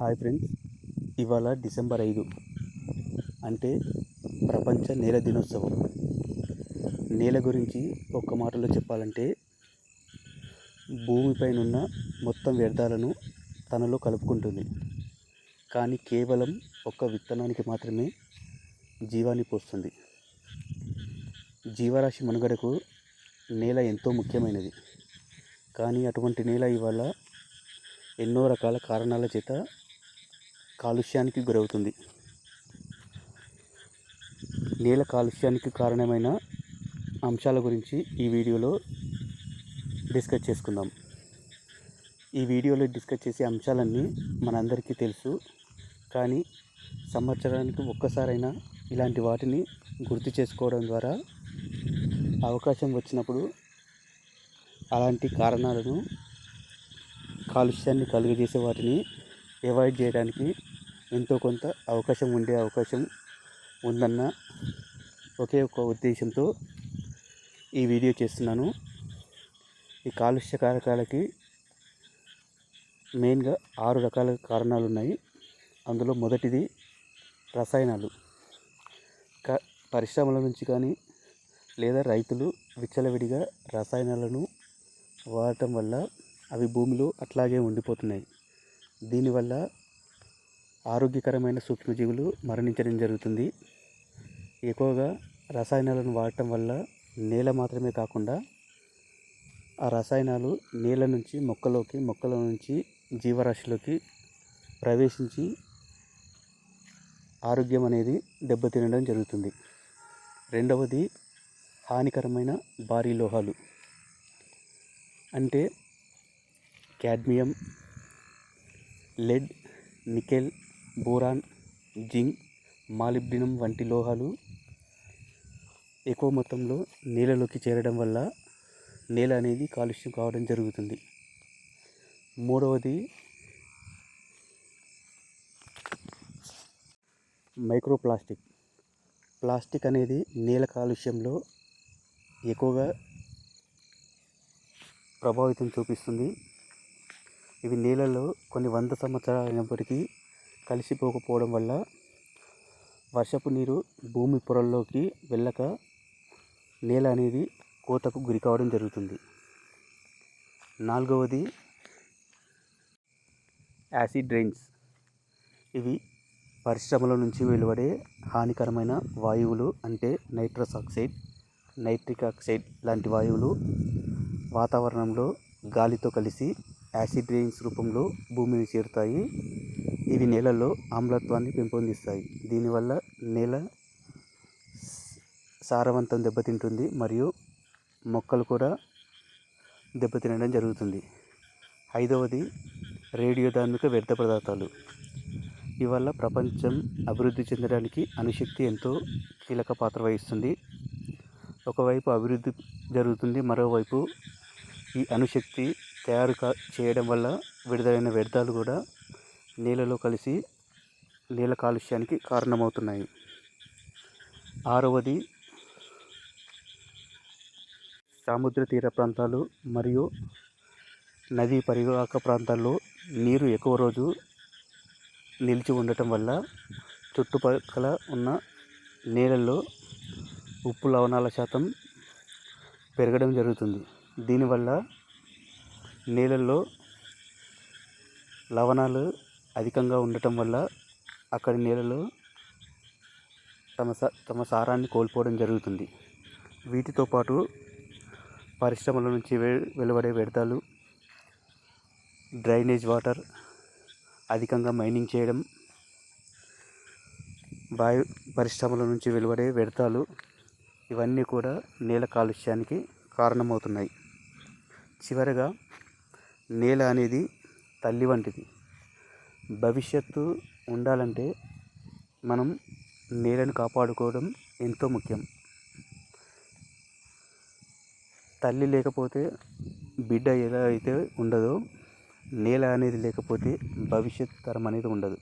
Hi friends ఇవాళ December ఐదు అంటే ప్రపంచ నేల దినోత్సవం. నేల గురించి ఒక్క మాటలో చెప్పాలంటే భూమిపైన ఉన్న మొత్తం వ్యర్థాలను తనలో కలుపుకుంటుంది. కానీ కేవలం ఒక్క విత్తనానికి మాత్రమే జీవాన్ని పోస్తుంది. జీవరాశి మనుగడకు నేల ఎంతో ముఖ్యమైనది. కానీ అటువంటి నేల ఇవాళ ఎన్నో రకాల కారణాల చేత కాలుష్యానికి గురవుతుంది. నేల కాలుష్యానికి కారణమైన అంశాల గురించి ఈ వీడియోలో డిస్కస్ చేసుకుందాం. ఈ వీడియోలో డిస్కస్ చేసే అంశాలన్నీ మనందరికీ తెలుసు. కానీ సంవత్సరానికి ఒక్కసారైనా ఇలాంటి వాటిని గుర్తు చేసుకోవడం ద్వారా అవకాశం వచ్చినప్పుడు అలాంటి కారణాలను కాలుష్యాన్ని కలుగజేసే వాటిని అవాయిడ్ చేయడానికి ఎంతో కొంత అవకాశం ఉండే అవకాశం ఉందన్న ఒకే ఒక ఉద్దేశంతో ఈ వీడియో చేస్తున్నాను. ఈ కాలుష్య కారకాలకి మెయిన్గా ఆరు రకాల కారణాలు ఉన్నాయి అందులో మొదటిది రసాయనాలు. క పరిశ్రమల నుంచి కానీ లేదా రైతులు విచ్చలవిడిగా రసాయనాలను వాడటం వల్ల అవి భూమిలో అట్లాగే ఉండిపోతున్నాయి. దీనివల్ల ఆరోగ్యకరమైన సూక్ష్మజీవులు మరణించడం జరుగుతుంది. ఎక్కువగా రసాయనాలను వాడటం వల్ల నేల మాత్రమే కాకుండా ఆ రసాయనాలు నేల నుంచి మొక్కలోకి మొక్కల నుంచి జీవరాశిలోకి ప్రవేశించి ఆరోగ్యం అనేది దెబ్బతినడం జరుగుతుంది. రెండవది హానికరమైన భారీ లోహాలు. అంటే cadmium lead nickel boron zinc molybdenum వంటి లోహాలు ఎక్కువ మొత్తంలో నేలలోకి చేరడం వల్ల నేల అనేది కాలుష్యం కావడం జరుగుతుంది. మూడవది మైక్రో ప్లాస్టిక్ ప్లాస్టిక్ అనేది నేల కాలుష్యంలో ఎక్కువగా ప్రభావితం చూపిస్తుంది. ఇవి నేలలో కొన్ని వంద సంవత్సరాలు అయినప్పటికీ కలిసిపోకపోవడం వల్ల వర్షపు నీరు భూమి పొరల్లోకి వెళ్ళక నేల అనేది కోతకు గురి కావడం జరుగుతుంది. నాలుగవది యాసిడ్ డ్రైన్స్. ఇవి పరిశ్రమల నుంచి వెలువడే హానికరమైన వాయువులు అంటే నైట్రస్ ఆక్సైడ్ నైట్రిక్ ఆక్సైడ్ లాంటి వాయువులు వాతావరణంలో గాలితో కలిసి యాసిడ్ రైన్స్ రూపంలో భూమిని చేరుతాయి. ఇవి నేలలో ఆమ్లత్వాన్ని పెంపొందిస్తాయి. దీనివల్ల నేల సారవంతం దెబ్బతింటుంది మరియు మొక్కలు కూడా దెబ్బతినడం జరుగుతుంది. ఐదవది రేడియోధార్మిక వ్యర్థ పదార్థాలు. ఇవల్ల ప్రపంచం అభివృద్ధి చెందడానికి అణుశక్తి ఎంతో కీలక పాత్ర వహిస్తుంది. ఒకవైపు అభివృద్ధి జరుగుతుంది మరోవైపు ఈ అణుశక్తి తయారు కా చేయడం వల్ల విడుదలైన వ్యర్థాలు కూడా నీళ్ళలో కలిసి నీళ్ళ కాలుష్యానికి కారణమవుతున్నాయి. ఆరవది సముద్ర తీర ప్రాంతాలు మరియు నదీ పరివాహక ప్రాంతాల్లో నీరు ఎక్కువ రోజు నిలిచి ఉండటం వల్ల చుట్టుపక్కల ఉన్న నీళ్ళల్లో ఉప్పు లవణాల శాతం పెరగడం జరుగుతుంది. దీనివల్ల నీళ్ళల్లో లవణాలు అధికంగా ఉండటం వల్ల అక్కడి నీళ్ళలో తమ స తమ సారాన్ని కోల్పోవడం జరుగుతుంది. వీటితో పాటు పరిశ్రమల నుంచి వె వెలువడే వ్యర్థాలు డ్రైనేజ్ వాటర్ అధికంగా మైనింగ్ చేయడం వాయు పరిశ్రమల నుంచి వెలువడే వ్యర్థాలు ఇవన్నీ కూడా నేల కాలుష్యానికి కారణమవుతున్నాయి. చివరగా నేల అనేది తల్లి వంటిది. భవిష్యత్తు ఉండాలంటే మనం నేలను కాపాడుకోవడం ఎంతో ముఖ్యం. తల్లి లేకపోతే బిడ్డ ఎలా అయితే ఉండదో నేల అనేది లేకపోతే భవిష్యత్ తరం అనేది ఉండదు.